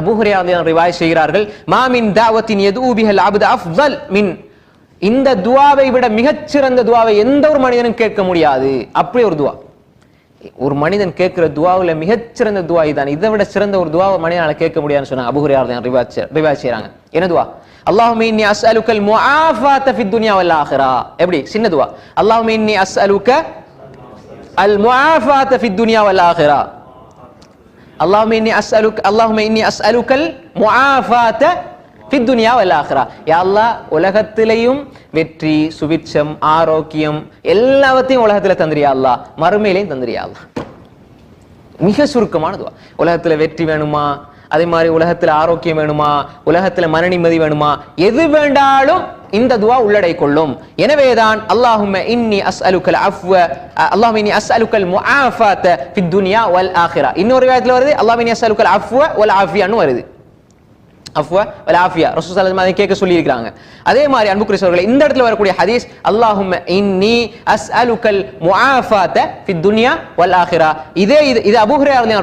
அபூஹுரையா ரிவாய் செய்கிறார்கள் மாமின் தாவத்தின் எது பிஹல் அப்து அஃதல் மின். இந்த துவாவை விட மிகச்சிறந்த துவாவை எந்த ஒரு மனிதனும் கேட்க முடியாது. அப்படி ஒரு துவா. ஒரு மனிதன் கேட்கிற துவாவுல மிகச்சிறந்த துவா இதுதான் இதை விட சிறந்த ஒரு துவாவை மனிதனால கேட்க முடியாதுன்னு சொன்னாங்க அபுஹரியார் தான் ரிவாய் செய்யறாங்க என்ன துவா? அல்லாஹுமே இன்னி அஸ்அலுக்கல் முஆஃபாத ஃபித் துன்யா வல் ஆখিরা எப்படி? சின்ன துவா. அல்லாஹுமே இன்னி அஸ்அலுக்க அல் முஆஃபாத ஃபித் துன்யா வல் அல்லாஹும் இன்னி அஸ்அலுக் அல்லாஹும் இன்னி அஸ்அலுக்கல் முஆஃபாத ஃபித் துனியா வல் ஆஹ்ரா யா அல்லாஹ் உலகத்திலையும் வெற்றி சுபிட்சம் ஆரோக்கியம் எல்லாவற்றையும் உலகத்துல தந்திரியா அல்லாஹ். மறுமையிலையும் தந்திரியா அல்லாஹ். மிக சுருக்கமான துவா. வெற்றி வேணுமா? அதே மாதிரி உலகத்துல ஆரோக்கியம் வேணுமா? உலகத்துல மன நிம்மதி வேணுமா? எது வேண்டாலும் இந்த துவா உள்ளடை கொள்ளும் எனவேதான் அல்லாஹும் இன்னி அஸ்அலுக்கல் அஃப்வ அல்லாஹும்ம இன்னி அஸ்அலுக்கல் முஆஃபாத ஃபித் துன்யா வல் ஆஹிரா இன்னொரு ரிவாயத்துல வருது அல்லாஹும்ம இன்னி அஸ்அலுக்கல் அஃப்வ வல் ஆஃபியான்னு வருது. அஃப்வா வல் ஆஃபியா. ரசூல் ஸல்லல்லாஹு அலைஹி கேட்க சொல்லி அதே மாதிரி அன்புக்குரிய சகோதரர்களே இந்த இடத்துல வரக்கூடிய ஹதீஸ் அல்லாஹும்ம இன்னி அஸ்அலுக்கல் முஆஃபாத ஃபித் துன்யா வல் ஆখিরা இதே இது இது அபூ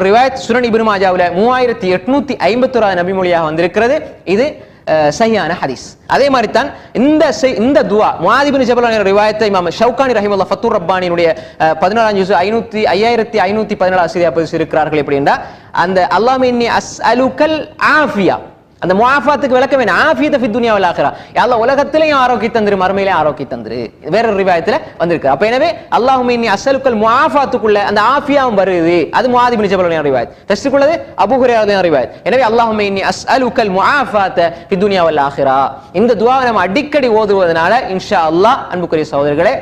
ரிவாயத் சுனன் இப்னு மாஜாவுல 3851 நபி நபிமொழியாக வந்திருக்கிறது. இது அஹ், சஹியான ஹதீஸ். அதே மாதிரி தான் இந்த செய்- இந்த துவா முஆதிபின் ஜபல் ரிவாயத்தை இமாம் ஷவுகானி ரஹிமல்லா ஃபத்தூர் ரப்பானினுடைய அஹ், பதினாறாம் ஐநூத்தி ஐயாயிரத்தி ஐநூத்தி பதினேழு ஆசிரியா பதிவு இருக்கிறார்கள் எப்படின்னா அந்த அல்லாஹ் இன்னி அஸ்அலுக்கல் ஆஃபியா அந்த முவாஃபாத்துக்கு விளக்க வேணும் ஆஃபியத ஃபி துனியா விலாகிறா யாழ்லா உலகத்திலையும் ஆரோக்கி தந்துரு மறுமையிலையும் ஆரோக்கி தந்துரு. வேற ஒரு ரிவாயத்தில் வந்திருக்கு. அப்போ எனவே அல்லாஹுமே இன்னி அசலுக்கள் முவாஃபாத்துக்குள்ள அந்த ஆஃபியாவும் வருது. அது முவாதி பின் ஜபலுடைய ரிவாயத். ஃபர்ஸ்ட்டுக்குள்ளது அபுஹுரையாவுடைய ரிவாயத். எனவே அல்லாஹுமே இன்னி அஸ்அலுக்கல் முஆஃபாத்த ஃபி துனியா விலாகிறா இந்த துவாவை நம்ம அடிக்கடி ஓதுவதனால இன்ஷா அல்லாஹ் அன்புக்குரிய சகோதரர்களே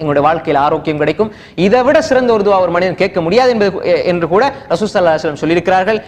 எங்களுடைய வாழ்க்கையில் ஆரோக்கியம் கிடைக்கும். இதை விட சிறந்த ஒரு துவா ஒரு மனிதன் கேட்க முடியாது என்பது என்று கூட ரசூசல்லா சொல்லியிருக்கிறார்கள்.